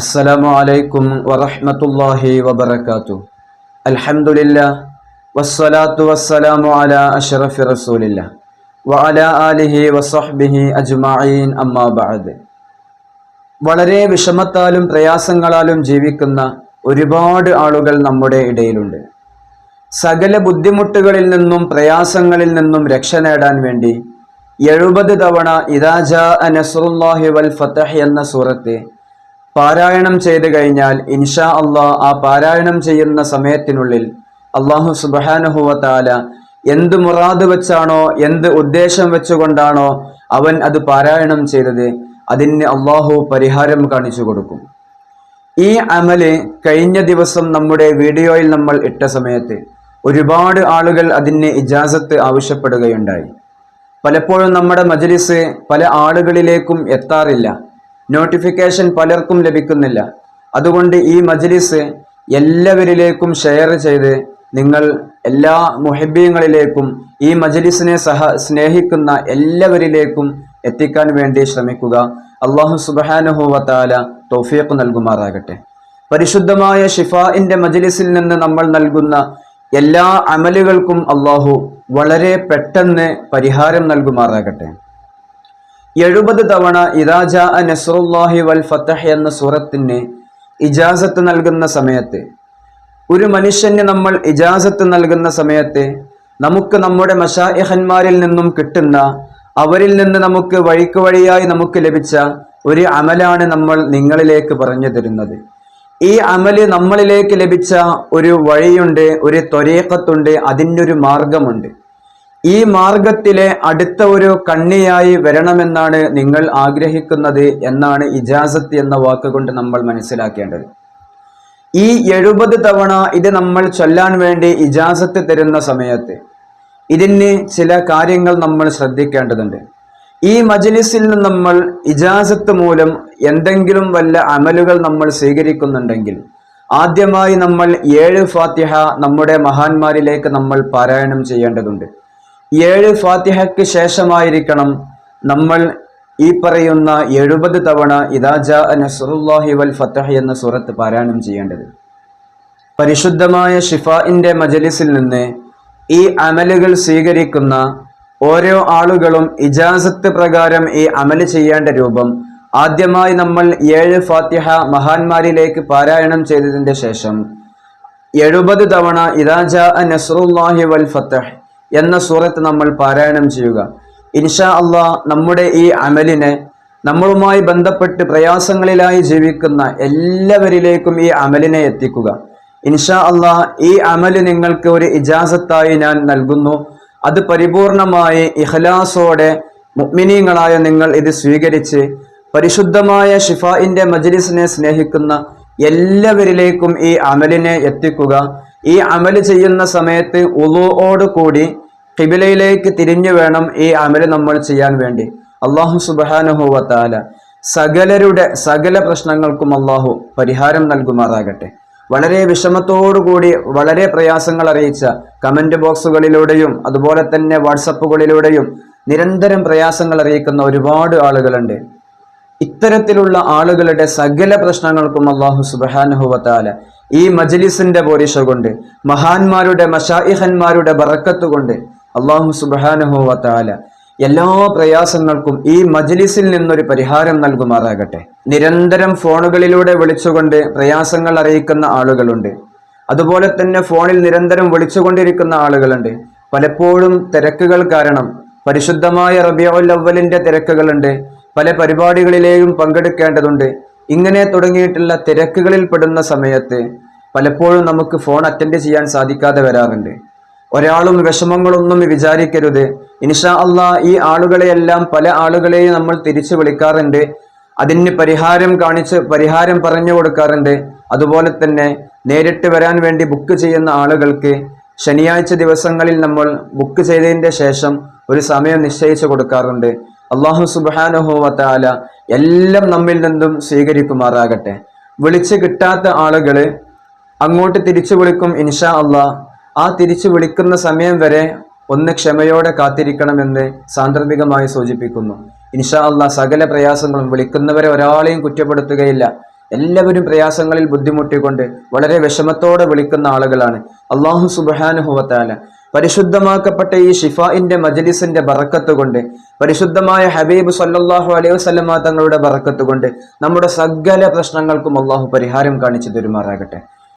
السلام عليكم ورحمة الله وبركاته الحمد لله والصلاة والسلام على أشرف رسول الله وعلى آله وصحبه أجمعين أما بعد വളരെ വിഷമത്താലും പ്രയാസങ്ങളാലും ജീവിക്കുന്ന ഒരുപാട് ആളുകൾ നമ്മുടെ ഇടയിലുണ്ട് സകല ബുദ്ധിമുട്ടുകളിൽ നിന്നും പ്രയാസങ്ങളിൽ നിന്നും രക്ഷ നേടാൻ വേണ്ടി എഴുപത് തവണ ഇദാജ നസറുല്ലാഹി വൽ ഫത്തഹ് എന്ന സൂറത്ത് പാരായണം ചെയ്തു കഴിഞ്ഞാൽ ഇൻഷാ അള്ളാഹ് ആ പാരായണം ചെയ്യുന്ന സമയത്തിനുള്ളിൽ അള്ളാഹു സുബാനുഹുവ താല എന്ത് മുറാദ് വെച്ചാണോ എന്ത് ഉദ്ദേശം വെച്ചുകൊണ്ടാണോ അവൻ അത് പാരായണം ചെയ്തത് അതിന് അള്ളാഹു പരിഹാരം കാണിച്ചു കൊടുക്കും. ഈ അമൽ കഴിഞ്ഞ ദിവസം നമ്മുടെ വീഡിയോയിൽ നമ്മൾ ഇട്ട സമയത്ത് ഒരുപാട് ആളുകൾ അതിന് ഇജാസത്ത് ആവശ്യപ്പെടുകയുണ്ടായി. പലപ്പോഴും നമ്മുടെ മജലിസ് പല ആളുകളിലേക്കും എത്താറില്ല. നോട്ടിഫിക്കേഷൻ പലർക്കും ലഭിക്കുന്നില്ല. അതുകൊണ്ട് ഈ മജ്ലിസ് എല്ലാവരിലേക്കും ഷെയർ ചെയ്ത് നിങ്ങൾ എല്ലാ മുഹബീങ്ങളിലേക്കും ഈ മജ്ലിസിനെ സഹ സ്നേഹിക്കുന്ന എല്ലാവരിലേക്കും എത്തിക്കാൻ വേണ്ടി ശ്രമിക്കുക. അള്ളാഹു സുബാനുഹുവത്താല തൗഫീഖ് നൽകുമാറാകട്ടെ. പരിശുദ്ധമായ ഷിഫാഇന്റെ മജ്ലിസിൽ നിന്ന് നമ്മൾ നൽകുന്ന എല്ലാ അമലുകൾക്കും അള്ളാഹു വളരെ പെട്ടെന്ന് പരിഹാരം നൽകുമാറാകട്ടെ. എഴുപത് തവണ ഇദാജ നസറുല്ലാഹി വൽ ഫത്തഹ് എന്ന സൂറത്തിന് ഇജാസത്ത് നൽകുന്ന സമയത്ത് ഒരു മനുഷ്യന് നമ്മൾ ഇജാസത്ത് നൽകുന്ന സമയത്ത് നമുക്ക് നമ്മുടെ മഷായഹന്മാരിൽ നിന്നും കിട്ടുന്ന അവരിൽ നിന്ന് നമുക്ക് വഴിക്ക് വഴിയായി നമുക്ക് ലഭിച്ച ഒരു അമലാണ് നമ്മൾ നിങ്ങളിലേക്ക് പറഞ്ഞു തരുന്നത്. ഈ അമൽ നമ്മളിലേക്ക് ലഭിച്ച ഒരു വഴിയുണ്ട് ഒരു ത്വരേക്കത്തുണ്ട് ഒരു മാർഗമുണ്ട്. ഈ മാർഗത്തിലെ അടുത്ത ഒരു കണ്ണിയായി വരണമെന്നാണ് നിങ്ങൾ ആഗ്രഹിക്കുന്നത് എന്നാണ് ഇജാസത്ത് എന്ന വാക്കുകൊണ്ട് നമ്മൾ മനസ്സിലാക്കേണ്ടത്. ഈ എഴുപത് തവണ ഇത് നമ്മൾ ചൊല്ലാൻ വേണ്ടി ഇജാസത്ത് തരുന്ന സമയത്ത് ഇതിന് ചില കാര്യങ്ങൾ നമ്മൾ ശ്രദ്ധിക്കേണ്ടതുണ്ട്. ഈ മജ്ലിസിൽ നിന്ന് നമ്മൾ ഇജാസത്ത് മൂലം എന്തെങ്കിലും വല്ല അമലുകൾ നമ്മൾ സ്വീകരിക്കുന്നുണ്ടെങ്കിൽ ആദ്യമായി നമ്മൾ ഏഴ് ഫാത്തിഹ നമ്മുടെ മഹാന്മാരിലേക്ക് നമ്മൾ പാരായണം ചെയ്യേണ്ടതുണ്ട്. ഏഴ് ഫാത്തിഹയ്ക്ക് ശേഷമായിരിക്കണം നമ്മൾ ഈ പറയുന്ന എഴുപത് തവണ ഇദാജ നസറുല്ലാഹി വൽ ഫത്തഹ് എന്ന സൂറത്ത് പാരായണം ചെയ്യേണ്ടത്. പരിശുദ്ധമായ ഷിഫാഇന്റെ മജലിസിൽ നിന്ന് ഈ അമലുകൾ സ്വീകരിക്കുന്ന ഓരോ ആളുകളും ഇജാസത്ത് പ്രകാരം ഈ അമൽ ചെയ്യേണ്ട രൂപം ആദ്യമായി നമ്മൾ ഏഴ് ഫാത്തിഹ മഹാന്മാരിലേക്ക് പാരായണം ചെയ്തതിന്റെ ശേഷം എഴുപത് തവണ ഇദാജ നസറുല്ലാഹി വൽ ഫത്തഹ് എന്ന സൂറത്ത് നമ്മൾ പാരായണം ചെയ്യുക. ഇൻഷാ അള്ളാ നമ്മുടെ ഈ അമലിനെ നമ്മളുമായി ബന്ധപ്പെട്ട് പ്രയാസങ്ങളിലായി ജീവിക്കുന്ന എല്ലാവരിലേക്കും ഈ അമലിനെ എത്തിക്കുക. ഇൻഷാ അള്ളാ ഈ അമൽ നിങ്ങൾക്ക് ഒരു ഇജാസത്തായി ഞാൻ നൽകുന്നു. അത് പരിപൂർണമായി ഇഹ്ലാസോടെ മുഗ്മിനീങ്ങളായ നിങ്ങൾ ഇത് സ്വീകരിച്ച് പരിശുദ്ധമായ ഷിഫായിന്റെ മജ്ലിസിനെ സ്നേഹിക്കുന്ന എല്ലാവരിലേക്കും ഈ അമലിനെ എത്തിക്കുക. ഈ അമൽ ചെയ്യുന്ന സമയത്ത് ഉളുവോട് കൂടി കിബിലയിലേക്ക് തിരിഞ്ഞു വേണം ഈ അമൽ നമ്മൾ ചെയ്യാൻ വേണ്ടി. അള്ളാഹു സുബാനുഹുവത്താല സകലരുടെ സകല പ്രശ്നങ്ങൾക്കും അള്ളാഹു പരിഹാരം നൽകുമാറാകട്ടെ. വളരെ വിഷമത്തോടുകൂടി വളരെ പ്രയാസങ്ങൾ അറിയിച്ച കമന്റ് ബോക്സുകളിലൂടെയും അതുപോലെ തന്നെ വാട്സപ്പുകളിലൂടെയും നിരന്തരം പ്രയാസങ്ങൾ അറിയിക്കുന്ന ഒരുപാട് ആളുകളുണ്ട്. ഇത്തരത്തിലുള്ള ആളുകളുടെ സകല പ്രശ്നങ്ങൾക്കും അള്ളാഹു സുബാനുഹുവത്താല ഈ മജലിസിന്റെ പോരിഷ കൊണ്ട് മഹാന്മാരുടെ മഷായിഹന്മാരുടെ ബറക്കത്ത് കൊണ്ട് അള്ളാഹു സുബാനുഹുവത്താല എല്ലാ പ്രയാസങ്ങൾക്കും ഈ മജ്ലിസിൽ നിന്നൊരു പരിഹാരം നൽകുമാറാകട്ടെ. നിരന്തരം ഫോണുകളിലൂടെ വിളിച്ചുകൊണ്ട് പ്രയാസങ്ങൾ അറിയിക്കുന്ന ആളുകളുണ്ട്. അതുപോലെ തന്നെ ഫോണിൽ നിരന്തരം വിളിച്ചുകൊണ്ടിരിക്കുന്ന ആളുകളുണ്ട്. പലപ്പോഴും തിരക്കുകൾ കാരണം പരിശുദ്ധമായ റബിയുൽ അവലിന്റെ തിരക്കുകളുണ്ട്. പല പരിപാടികളിലെയും പങ്കെടുക്കേണ്ടതുണ്ട്. ഇങ്ങനെ തുടങ്ങിയിട്ടുള്ള തിരക്കുകളിൽ പെടുന്ന സമയത്ത് പലപ്പോഴും നമുക്ക് ഫോൺ അറ്റൻഡ് ചെയ്യാൻ സാധിക്കാതെ വരാറുണ്ട്. ഒരാളും വിഷമങ്ങളൊന്നും വിചാരിക്കരുത്. ഇൻഷാ അള്ളാ ഈ ആളുകളെയെല്ലാം പല ആളുകളെയും നമ്മൾ തിരിച്ചു വിളിക്കാറുണ്ട്. അതിന് പരിഹാരം കാണിച്ച് പരിഹാരം പറഞ്ഞു കൊടുക്കാറുണ്ട്. അതുപോലെ തന്നെ നേരിട്ട് വരാൻ വേണ്ടി ബുക്ക് ചെയ്യുന്ന ആളുകൾക്ക് ശനിയാഴ്ച ദിവസങ്ങളിൽ നമ്മൾ ബുക്ക് ചെയ്തതിന്റെ ശേഷം ഒരു സമയം നിശ്ചയിച്ചു കൊടുക്കാറുണ്ട്. അള്ളാഹു സുബാനുഹോവത്താല എല്ലാം നമ്മിൽ നിന്നും സ്വീകരിക്കുമാറാകട്ടെ. വിളിച്ചു കിട്ടാത്ത ആളുകൾ അങ്ങോട്ട് തിരിച്ചു വിളിക്കും ഇൻഷാ അള്ളാഹ് ആ തിരിച്ചു വിളിക്കുന്ന സമയം വരെ ഒന്ന് ക്ഷമയോടെ കാത്തിരിക്കണമെന്ന് സാന്ദർഭികമായി സൂചിപ്പിക്കുന്നു. ഇൻഷാ അള്ളാഹ് സകല പ്രയാസങ്ങളും വിളിക്കുന്നവരെ ഒരാളെയും കുറ്റപ്പെടുത്തുകയില്ല. എല്ലാവരും പ്രയാസങ്ങളിൽ ബുദ്ധിമുട്ടിക്കൊണ്ട് വളരെ വിഷമത്തോടെ വിളിക്കുന്ന ആളുകളാണ്. അള്ളാഹു സുബാനുഹുവത്താല പരിശുദ്ധമാക്കപ്പെട്ട ഈ ഷിഫാഇന്റെ മജലിസിന്റെ കൊണ്ട് പരിശുദ്ധമായ ഹബീബ് സല്ലാഹു അലൈഹി വസല്ലമ തങ്ങളുടെ കൊണ്ട് നമ്മുടെ സകല പ്രശ്നങ്ങൾക്കും അള്ളാഹു പരിഹാരം കാണിച്ചു തരുമാറാകട്ടെ.